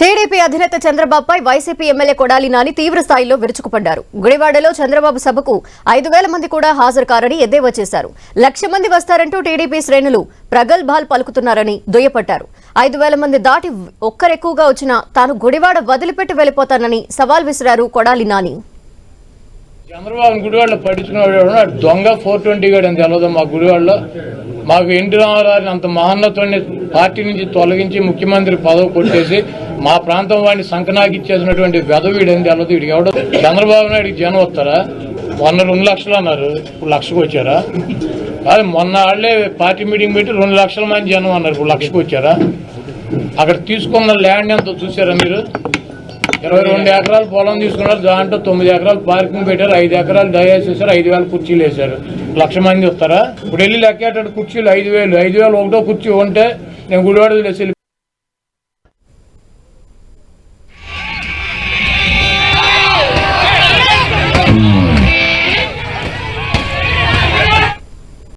TDP అధినేత చంద్రబాబుపై YCP MLA Kodali Nani తీవ్ర స్థాయిలో విరుచుకుపడ్డారు. గుడివాడలో చంద్రబాబు సభకు ఐదు వేల మంది కూడా హాజరు కారని ఎద్దేవా చేశారు. లక్ష మంది వస్తారంటూ టీడీపీ శ్రేణులు ప్రగల్భాలు పలుకుతున్నారని దుయ్యపట్టారు. ఐదు వేల మంది దాటి ఒక్కరెక్కువగా వచ్చినా తాను గుడివాడ వదిలిపెట్టి వెళ్ళిపోతానని సవాల్ విసిరారు కొడాలి నాని. చంద్రబాబు గుడివాడలో పట్టించుకున్నాడు దొంగ ఫోర్ ట్వంటీ గడి అని తెలియదు మా గుడివాడలో. మాకు ఎన్టీ రామారావు అంత మహోన్నతుడిని పార్టీ నుంచి తొలగించి ముఖ్యమంత్రి పదవి కొట్టేసి మా ప్రాంతం వాడిని సంకనాకి ఇచ్చేసినటువంటి వెదవీడు అని తెలియదు వీడికి ఎవడో? చంద్రబాబు నాయుడికి జనం వస్తారా? మొన్న రెండు లక్షలు అన్నారు. ఇప్పుడు లక్షకు వచ్చారా? కాదు మొన్న వాళ్ళే పార్టీ మీటింగ్ పెట్టి రెండు లక్షల మంది జనం అన్నారు. ఇప్పుడు లక్షకు వచ్చారా? అక్కడ తీసుకున్న ల్యాండ్ ఎంతో చూసారా మీరు? ఇరవై రెండు ఎకరాలు పొలం తీసుకున్నారు. దాంట్లో తొమ్మిది ఎకరాలు పార్కింగ్ పెట్టారు. ఐదు ఎకరాలు దయచేసారు ఐదు వేల కుర్చీలు వేశారు. లక్ష మంది వస్తారా? ఇప్పుడు వెళ్ళి లెక్కేటట్టు కుర్చీలు ఐదు వేలు. ఐదు వేలు ఒకటో కుర్చీ ఉంటే నేను గుడివాడ